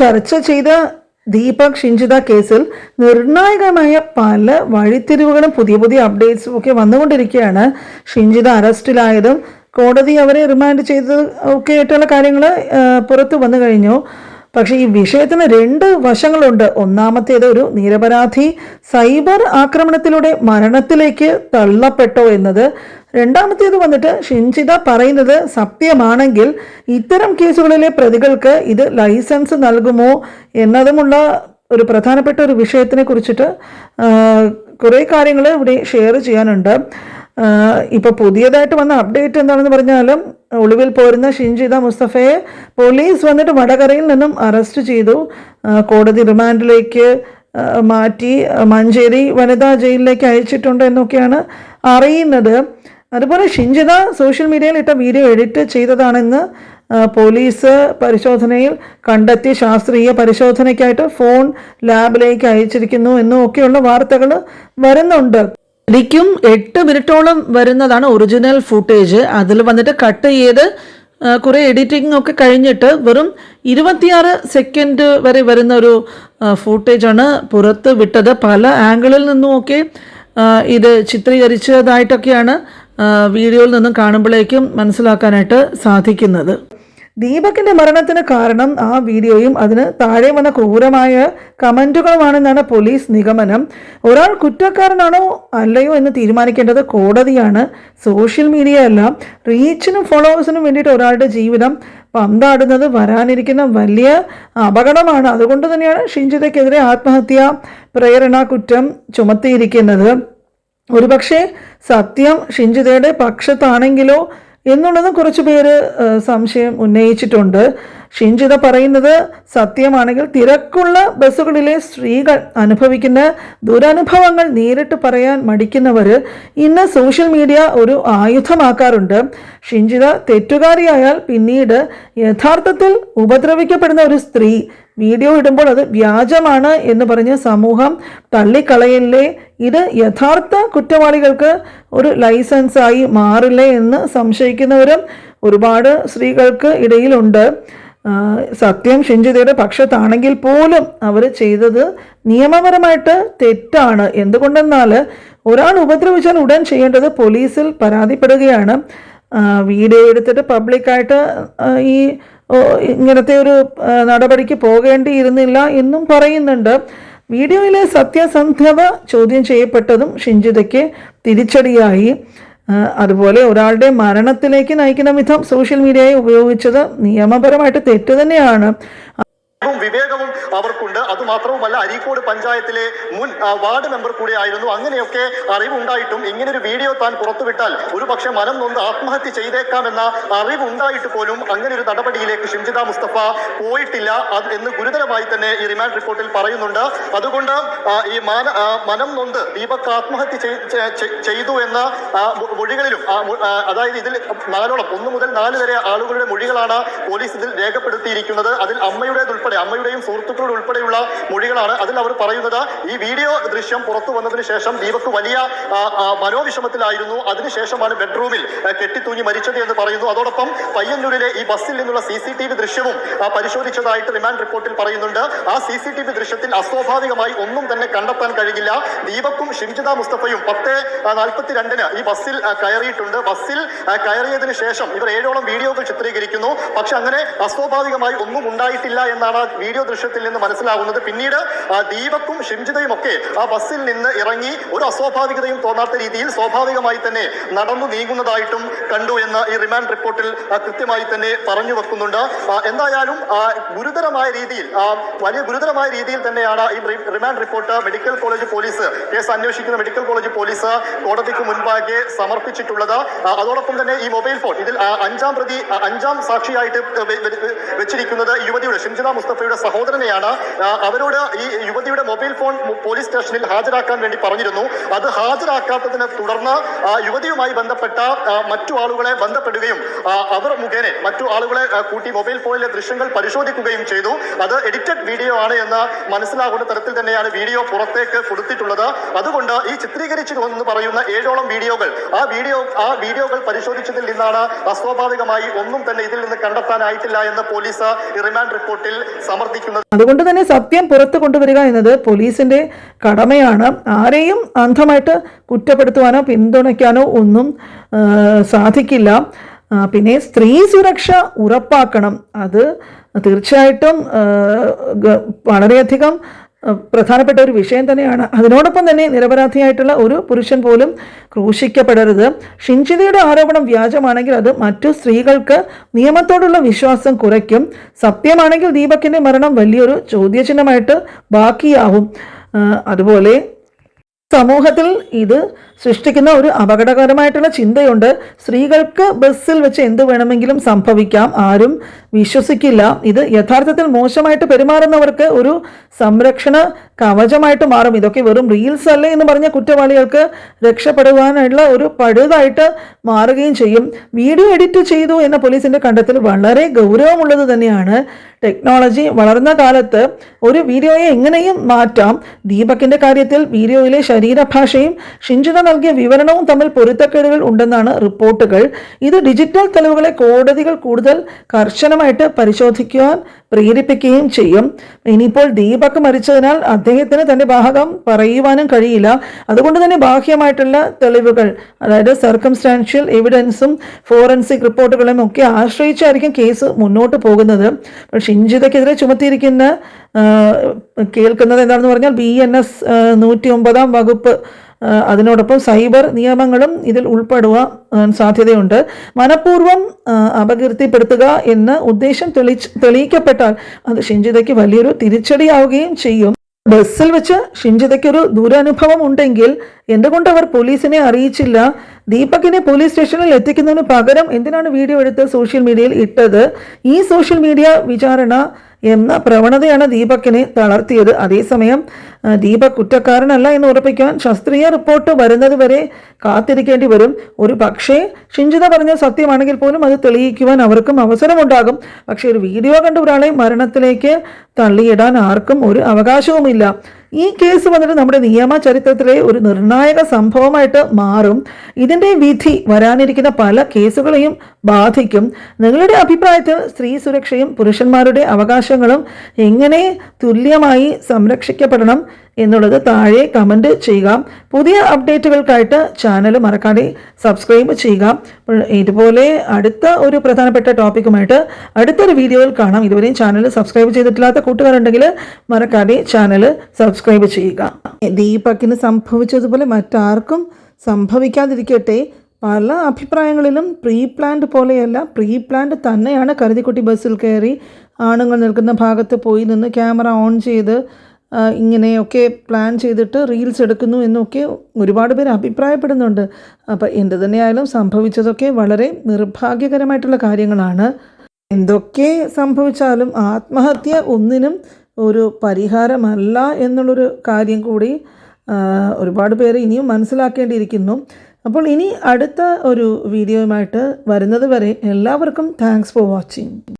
ചർച്ച ചെയ്ത ദീപക് ഷിഞ്ചിത കേസിൽ നിർണായകമായ പല വഴിത്തിരിവുകളും പുതിയ പുതിയ അപ്ഡേറ്റ്സും ഒക്കെ വന്നുകൊണ്ടിരിക്കുകയാണ്. ഷിഞ്ചിത അറസ്റ്റിലായതും കോടതി അവരെ റിമാൻഡ് ചെയ്തത് ഒക്കെ ആയിട്ടുള്ള കാര്യങ്ങൾ പുറത്തു വന്നു കഴിഞ്ഞു. പക്ഷേ ഈ വിഷയത്തിന് രണ്ട് വശങ്ങളുണ്ട്. ഒന്നാമത്തേത് ഒരു നിരപരാധി സൈബർ ആക്രമണത്തിലൂടെ മരണത്തിലേക്ക് തള്ളപ്പെട്ടോ എന്നത് രണ്ടാമത്തേത് വന്നിട്ട് ഷിൻചിത പറയുന്നത് സത്യമാണെങ്കിൽ ഇത്തരം കേസുകളിലെ പ്രതികൾക്ക് ഇത് ലൈസൻസ് നൽകുമോ എന്നതുമുള്ള ഒരു പ്രധാനപ്പെട്ട ഒരു വിഷയത്തിനെ കുറിച്ചിട്ട് കുറേ കാര്യങ്ങൾ ഇവിടെ ഷെയർ ചെയ്യാനുണ്ട്. ഇപ്പോൾ പുതിയതായിട്ട് വന്ന അപ്ഡേറ്റ് എന്താണെന്ന് പറഞ്ഞാലും ഒളിവിൽ പോരുന്ന ഷിൻജിത മുസ്തഫയെ പോലീസ് വന്നിട്ട് വടകരയിൽ നിന്നും അറസ്റ്റ് ചെയ്തു. കോടതി റിമാൻഡിലേക്ക് മാറ്റി. മഞ്ചേരി വനിതാ ജയിലിലേക്ക് അയച്ചിട്ടുണ്ട് എന്നൊക്കെയാണ് അറിയുന്നത്. അതുപോലെ ഷിഞ്ചിത സോഷ്യൽ മീഡിയയിൽ ഇട്ട വീഡിയോ എഡിറ്റ് ചെയ്തതാണെന്ന് പോലീസ് പരിശോധനയിൽ കണ്ടെത്തി ശാസ്ത്രീയ പരിശോധനയ്ക്കായിട്ട് ഫോൺ ലാബിലേക്ക് അയച്ചിരിക്കുന്നു എന്നും ഒക്കെയുള്ള വാർത്തകൾ വരുന്നുണ്ട്. ശരിക്കും എട്ട് മിനിറ്റോളം വരുന്നതാണ് ഒറിജിനൽ ഫുട്ടേജ്. അതിൽ വന്നിട്ട് കട്ട് ചെയ്ത് കുറേ എഡിറ്റിംഗ് ഒക്കെ കഴിഞ്ഞിട്ട് വെറും ഇരുപത്തിയാറ് സെക്കൻഡ് വരെ വരുന്ന ഒരു ഫുട്ടേജാണ് പുറത്ത് വിട്ടത്. പല ആംഗിളിൽ നിന്നുമൊക്കെ ഇത് ചിത്രീകരിച്ചതായിട്ടൊക്കെയാണ് വീഡിയോയിൽ നിന്നും കാണുമ്പോഴേക്കും മനസ്സിലാക്കാനായിട്ട് സാധിക്കുന്നത്. ദീപകിന്റെ മരണത്തിന് കാരണം ആ വീഡിയോയും അതിന് താഴെ വന്ന ക്രൂരമായ കമന്റുകളുമാണെന്നാണ് പോലീസ് നിഗമനം. ഒരാൾ കുറ്റക്കാരനാണോ അല്ലയോ എന്ന് തീരുമാനിക്കേണ്ടത് കോടതിയാണ്. സോഷ്യൽ മീഡിയ അല്ല റീച്ചിനും ഫോളോവേഴ്സിനും വേണ്ടിയിട്ട് ഒരാളുടെ ജീവിതം പന്താടുന്നത് വരാനിരിക്കുന്ന വലിയ അപകടമാണ്. അതുകൊണ്ട് തന്നെയാണ് ഷിഞ്ചിതയ്ക്കെതിരെ ആത്മഹത്യ പ്രേരണ കുറ്റം ചുമത്തിയിരിക്കുന്നത്. ഒരുപക്ഷെ സത്യം ഷിഞ്ചിതയുടെ പക്ഷത്താണെങ്കിലോ എന്നുള്ളതും കുറച്ച് പേര് സംശയം ഉന്നയിച്ചിട്ടുണ്ട്. ഷിഞ്ചിത പറയുന്നത് സത്യമാണെങ്കിൽ തിരക്കുള്ള ബസ്സുകളിലെ സ്ത്രീകൾ അനുഭവിക്കുന്ന ദുരനുഭവങ്ങൾ നേരിട്ട് പറയാൻ മടിക്കുന്നവർ ഇന്ന് സോഷ്യൽ മീഡിയ ഒരു ആയുധമാക്കാറുണ്ട്. ഷിഞ്ചിത തെറ്റുകാരിയായാൽ പിന്നീട് യഥാർത്ഥത്തിൽ ഉപദ്രവിക്കപ്പെടുന്ന ഒരു സ്ത്രീ വീഡിയോ ഇടുമ്പോൾ അത് വ്യാജമാണ് എന്ന് പറഞ്ഞ് സമൂഹം തള്ളിക്കളയല്ലേ? ഇത് യഥാർത്ഥ കുറ്റവാളികൾക്ക് ഒരു ലൈസൻസായി മാറില്ലേ എന്ന് സംശയിക്കുന്നവരും ഒരുപാട് സ്ത്രീകൾക്ക് ഇടയിലുണ്ട്. സത്യം ഷിഞ്ചിതയുടെ പക്ഷത്താണെങ്കിൽ പോലും അവർ ചെയ്തത് നിയമപരമായിട്ട് തെറ്റാണ്. എന്തുകൊണ്ടെന്നാൽ ഒരാൾ ഉപദ്രവിച്ചാൽ ഉടൻ ചെയ്യേണ്ടത് പോലീസിൽ പരാതിപ്പെടുകയാണ്. വീഡിയോ എടുത്തിട്ട് പബ്ലിക്കായിട്ട് ഈ ഇങ്ങനത്തെ ഒരു നടപടിക്ക് പോകേണ്ടിയിരുന്നില്ല എന്നും പറയുന്നുണ്ട്. വീഡിയോയിലെ സത്യസന്ധത ചോദ്യം ചെയ്യപ്പെട്ടതും ഷിഞ്ചിതയ്ക്ക് തിരിച്ചടിയായി. അതുപോലെ ഒരാളുടെ മരണത്തിലേക്ക് നയിക്കുന്ന വിധം സോഷ്യൽ മീഡിയയെ ഉപയോഗിച്ചത് നിയമപരമായിട്ട് തെറ്റ് തന്നെയാണ് ും. വിവേകവും അവർക്കുണ്ട്. അത് മാത്രവുമല്ല അരീക്കോട് പഞ്ചായത്തിലെ മുൻ വാർഡ് മെമ്പർ കൂടെ ആയിരുന്നു. അങ്ങനെയൊക്കെ അറിവുണ്ടായിട്ടും ഇങ്ങനെ ഒരു വീഡിയോ താൻ പുറത്തുവിട്ടാൽ ഒരു പക്ഷെ മനം നൊന്ന് ആത്മഹത്യ ചെയ്തേക്കാമെന്ന അറിവുണ്ടായിട്ട് പോലും അങ്ങനെ ഒരു നടപടിയിലേക്ക് ഷിംജിത മുസ്തഫ പോയിട്ടില്ല എന്ന് ഗുരുതരമായി തന്നെ ഈ റിമാൻഡ് റിപ്പോർട്ടിൽ പറയുന്നുണ്ട്. അതുകൊണ്ട് ഈ മാന മനം നൊന്ത് ദീപക് ആത്മഹത്യ ചെയ്തു എന്ന മൊഴികളിലും അതായത് ഇതിൽ നാലോളം ഒന്ന് മുതൽ നാല് വരെ ആളുകളുടെ മൊഴികളാണ് പോലീസ് ഇതിൽ രേഖപ്പെടുത്തിയിരിക്കുന്നത്. അതിൽ അമ്മയുടേതുൾപ്പെടെ അമ്മയുടെയും സുഹൃത്തുക്കളുടെ ഉൾപ്പെടെയുള്ള മൊഴികളാണ് അതിൽ അവർ പറയുന്നത്. ഈ വീഡിയോ ദൃശ്യം പുറത്തു വന്നതിന് ശേഷം ദീപക് വലിയ മനോവിഷമത്തിലായിരുന്നു. അതിനുശേഷമാണ് ബെഡ്റൂമിൽ കെട്ടിത്തൂങ്ങി മരിച്ചത് എന്ന് പറയുന്നു. അതോടൊപ്പം പയ്യന്നൂരിലെ ഈ ബസ്സിൽ നിന്നുള്ള സി സി ടി വി ദൃശ്യവും പരിശോധിച്ചതായിട്ട് റിമാൻഡ് റിപ്പോർട്ടിൽ പറയുന്നുണ്ട്. ആ സി സി ടി വി ദൃശ്യത്തിൽ അസ്വാഭാവികമായി ഒന്നും തന്നെ കണ്ടെത്താൻ കഴിയില്ല ദീപക്കും ഷിംജിത മുസ്തഫയും പത്ത് നാൽപ്പത്തി രണ്ടിന് ഈ ബസ്സിൽ കയറിയിട്ടുണ്ട്. ബസ്സിൽ കയറിയതിനു ശേഷം ഇവർ ഏഴോളം വീഡിയോകൾ ചിത്രീകരിക്കുന്നു. പക്ഷെ അങ്ങനെ അസ്വാഭാവികമായി ഒന്നും ഉണ്ടായിട്ടില്ല എന്നാണ് ആ വീഡിയോ ദൃശ്യത്തിൽ നിന്ന് മനസ്സിലാകുന്നത്. പിന്നീട് ദീപക്കും ഷിംജിതയും ഒക്കെ ആ ബസ്സിൽ നിന്ന് ഇറങ്ങി ഒരു അസ്വാഭാവികതയും തോന്നാത്ത രീതിയിൽ സ്വാഭാവികമായി തന്നെ നടന്നു നീങ്ങുന്നതായിട്ടും കണ്ടു എന്ന് ഈ റിമാൻഡ് റിപ്പോർട്ടിൽ കൃത്യമായി തന്നെ പറഞ്ഞു വെക്കുന്നുണ്ട്. എന്തായാലും ഗുരുതരമായ രീതിയിൽ വലിയ ഗുരുതരമായ രീതിയിൽ തന്നെയാണ് ഈ remand report medical college police case അന്വേഷിക്കുന്ന മെഡിക്കൽ കോളേജ് പോലീസ് കോടതിക്ക് മുൻപാകെ സമർപ്പിച്ചിട്ടുള്ളത്. അതോടൊപ്പം തന്നെ ഈ മൊബൈൽ ഫോൺ ഇതിൽ അഞ്ചാം പ്രതി അഞ്ചാം സാക്ഷിയായിട്ട് വെച്ചിരിക്കുന്നത് യുവതിയുടെ ഷിംജിത മുസ്തഫയുടെ സഹോദരനെയാണ് അവരോട് ഈ യുവതിയുടെ മൊബൈൽ ഫോൺ പോലീസ് സ്റ്റേഷനിൽ ഹാജരാക്കാൻ വേണ്ടി പറഞ്ഞിരുന്നു. അത് ഹാജരാക്കാത്തതിനെ തുടർന്ന് യുവതിയുമായി ബന്ധപ്പെട്ട മറ്റു ആളുകളെ ബന്ധപ്പെടുകയും അവർ മുഖേന മറ്റു ആളുകളെ കൂട്ടി മൊബൈൽ ഫോണിലെ ദൃശ്യങ്ങൾ പരിശോധിക്കുകയും ചെയ്തു. അത് എഡിറ്റഡ് വീഡിയോ ആണ് എന്ന് മനസ്സിലാകുന്ന തരത്തിൽ തന്നെയാണ് വീഡിയോ പുറത്തേക്ക് കൊടുത്തിട്ടുള്ളത്. അതുകൊണ്ട് ഈ ചിത്രീകരിച്ചു എന്ന് പറയുന്ന ഏഴോളം വീഡിയോകൾ ആ വീഡിയോ ആ വീഡിയോകൾ പരിശോധിച്ചതിൽ നിന്നാണ് അസ്വാഭാവികമായി ഒന്നും തന്നെ ഇതിൽ നിന്ന് കണ്ടെത്താനായിട്ടില്ല എന്ന് പോലീസ് റിമാൻഡ് റിപ്പോർട്ടിൽ സമർത്ഥിക്കുന്നത് അതുകൊണ്ട് തന്നെ സത്യം പുറത്തു കൊണ്ടുവരിക എന്നത് പോലീസിന്റെ കടമയാണ്. ആരെയും അന്ധമായിട്ട് കുറ്റപ്പെടുത്തുവാനോ പിന്തുണയ്ക്കാനോ ഒന്നും സാധിക്കില്ല. പിന്നെ സ്ത്രീ സുരക്ഷ ഉറപ്പാക്കണം. അത് തീർച്ചയായിട്ടും വളരെയധികം പ്രധാനപ്പെട്ട ഒരു വിഷയം തന്നെയാണ്. അതിനോടൊപ്പം തന്നെ നിരപരാധിയായിട്ടുള്ള ഒരു പുരുഷൻ പോലും ക്രൂശിക്കപ്പെടരുത്. ഷിഞ്ചിതയുടെ ആരോപണം വ്യാജമാണെങ്കിൽ അത് മറ്റു സ്ത്രീകൾക്ക് നിയമത്തോടുള്ള വിശ്വാസം കുറയ്ക്കും. സത്യമാണെങ്കിൽ ദീപക്കിന്റെ മരണം വലിയൊരു ചോദ്യചിഹ്നമായിട്ട് ബാക്കിയാവും. അതുപോലെ സമൂഹത്തിൽ ഇത് സൃഷ്ടിക്കുന്ന ഒരു അപകടകരമായിട്ടുള്ള ചിന്തയുണ്ട്. സ്ത്രീകൾക്ക് ബസ്സിൽ വെച്ച് എന്ത് വേണമെങ്കിലും സംഭവിക്കാം. ആരും വിശ്വസിക്കില്ല. ഇത് യഥാർത്ഥത്തിൽ മോശമായിട്ട് പെരുമാറുന്നവർക്ക് ഒരു സംരക്ഷണ കവചമായിട്ട് മാറും. ഇതൊക്കെ വെറും റീൽസ് അല്ലേ എന്ന് പറഞ്ഞ കുറ്റവാളികൾക്ക് രക്ഷപ്പെടുവാനുള്ള ഒരു പഴുതായിട്ട് മാറുകയും ചെയ്യും. വീഡിയോ എഡിറ്റ് ചെയ്തു എന്ന പോലീസിന്റെ കണ്ടെത്തൽ വളരെ ഗൗരവമുള്ളത് തന്നെയാണ്. ടെക്നോളജി വളർന്ന കാലത്ത് ഒരു വീഡിയോയെ എങ്ങനെയും മാറ്റാം. ദീപക്കിന്റെ കാര്യത്തിൽ വീഡിയോയിലെ ശരീരഭാഷയും ഷിഞ്ചിത നൽകിയ വിവരണവും തമ്മിൽ പൊരുത്തക്കേടുകൾ ഉണ്ടെന്നാണ് റിപ്പോർട്ടുകൾ. ഇത് ഡിജിറ്റൽ തെളിവുകളെ കോടതികൾ കൂടുതൽ കർശനമായിട്ട് പരിശോധിക്കുവാൻ പ്രേരിപ്പിക്കുകയും ചെയ്യും. ഇനിയിപ്പോൾ ദീപക് മരിച്ചതിനാൽ അദ്ദേഹത്തിന് തന്റെ ഭാഗം പറയുവാനും കഴിയില്ല. അതുകൊണ്ട് തന്നെ ബാഹ്യമായിട്ടുള്ള തെളിവുകൾ അതായത് സർക്കംസ്റ്റാൻഷ്യൽ എവിഡൻസും ഫോറൻസിക് റിപ്പോർട്ടുകളും ഒക്കെ ആശ്രയിച്ചായിരിക്കും കേസ് മുന്നോട്ട് പോകുന്നത്. അപ്പോൾ ഷിഞ്ചിതയ്ക്കെതിരെ ചുമത്തിയിരിക്കുന്ന കേൾക്കുന്നത് എന്താണെന്ന് പറഞ്ഞാൽ ബി എൻ എസ് നൂറ്റി ഒമ്പതാം വകുപ്പ് അതിനോടൊപ്പം സൈബർ നിയമങ്ങളും ഇതിൽ ഉൾപ്പെടുവാൻ സാധ്യതയുണ്ട്. മനഃപൂർവം അപകീർത്തിപ്പെടുത്തുക എന്ന ഉദ്ദേശം തെളിച്ച് തെളിയിക്കപ്പെട്ടാൽ അത് ഷിഞ്ചിതയ്ക്ക് വലിയൊരു തിരിച്ചടിയാവുകയും ചെയ്യും. ബസ്സിൽ വെച്ച് ഷിഞ്ചിതയ്ക്കൊരു ദുരനുഭവം ഉണ്ടെങ്കിൽ എന്തുകൊണ്ട് അവർ പോലീസിനെ അറിയിച്ചില്ല? ദീപകിനെ പോലീസ് സ്റ്റേഷനിൽ എത്തിക്കുന്നതിന് പകരം എന്തിനാണ് വീഡിയോ എടുത്ത് സോഷ്യൽ മീഡിയയിൽ ഇട്ടത്? ഈ സോഷ്യൽ മീഡിയ വിചാരണ എന്ന പ്രവണതയാണ് ദീപക്കിനെ തളർത്തിയത്. അതേസമയം ദീപക് കുറ്റക്കാരനല്ല എന്ന് ഉറപ്പിക്കാൻ ശാസ്ത്രീയ റിപ്പോർട്ട് വരുന്നത് വരെ കാത്തിരിക്കേണ്ടി വരും. ഒരു പക്ഷേ ഷിഞ്ചിത പറഞ്ഞ സത്യമാണെങ്കിൽ പോലും അത് തെളിയിക്കുവാൻ അവർക്കും അവസരമുണ്ടാകും. പക്ഷേ ഒരു വീഡിയോ കണ്ട ഒരാളെ മരണത്തിലേക്ക് തള്ളിയിടാൻ ആർക്കും ഒരു അവകാശവുമില്ല. ഈ കേസ് വന്നിട്ട് നമ്മുടെ നിയമ ചരിത്രത്തിലെ ഒരു നിർണായക സംഭവമായിട്ട് മാറും. ഇതിന്റെ വിധി വരാനിരിക്കുന്ന പല കേസുകളെയും ബാധിക്കും നിങ്ങളുടെ അഭിപ്രായത്തിൽ സ്ത്രീ സുരക്ഷയും പുരുഷന്മാരുടെ അവകാശങ്ങളും എങ്ങനെ തുല്യമായി സംരക്ഷിക്കപ്പെടണം എന്നുള്ളത് താഴെ കമന്റ് ചെയ്യുക. പുതിയ അപ്ഡേറ്റുകൾക്കായിട്ട് ചാനൽ മറക്കാതെ സബ്സ്ക്രൈബ് ചെയ്യുക. ഇതുപോലെ അടുത്ത ഒരു പ്രധാനപ്പെട്ട ടോപ്പിക്കുമായിട്ട് അടുത്തൊരു വീഡിയോയിൽ കാണാം. ഇതുവരെയും ചാനൽ സബ്സ്ക്രൈബ് ചെയ്തിട്ടില്ലാത്ത കൂട്ടുകാരുണ്ടെങ്കിൽ മറക്കാതെ ചാനൽ സബ്സ്ക്രൈബ് ചെയ്യുക. ദീപക്കിന് സംഭവിച്ചതുപോലെ മറ്റാർക്കും സംഭവിക്കാതിരിക്കട്ടെ. പല അഭിപ്രായങ്ങളിലും പ്രീ പ്ലാൻഡ് പോലെയല്ല പ്രീ പ്ലാൻഡ് തന്നെയാണ് കരുതിക്കുട്ടി ബസ്സിൽ കയറി ആണുങ്ങൾ നിൽക്കുന്ന ഭാഗത്ത് പോയി നിന്ന് ക്യാമറ ഓൺ ചെയ്ത് ഇങ്ങനെയൊക്കെ പ്ലാൻ ചെയ്തിട്ട് റീൽസ് എടുക്കുന്നു എന്നൊക്കെ ഒരുപാട് പേര് അഭിപ്രായപ്പെടുന്നുണ്ട്. അപ്പോൾ എന്ത് തന്നെയായാലും സംഭവിച്ചതൊക്കെ വളരെ നിർഭാഗ്യകരമായിട്ടുള്ള കാര്യങ്ങളാണ്. എന്തൊക്കെ സംഭവിച്ചാലും ആത്മഹത്യ ഒന്നിനും ഒരു പരിഹാരമല്ല എന്നുള്ളൊരു കാര്യം കൂടി ഒരുപാട് പേര് ഇനിയും മനസ്സിലാക്കേണ്ടിയിരിക്കുന്നു. അപ്പോൾ ഇനി അടുത്ത ഒരു വീഡിയോയുമായിട്ട് വരുന്നത് വരെ എല്ലാവർക്കും താങ്ക്സ് ഫോർ വാച്ചിങ്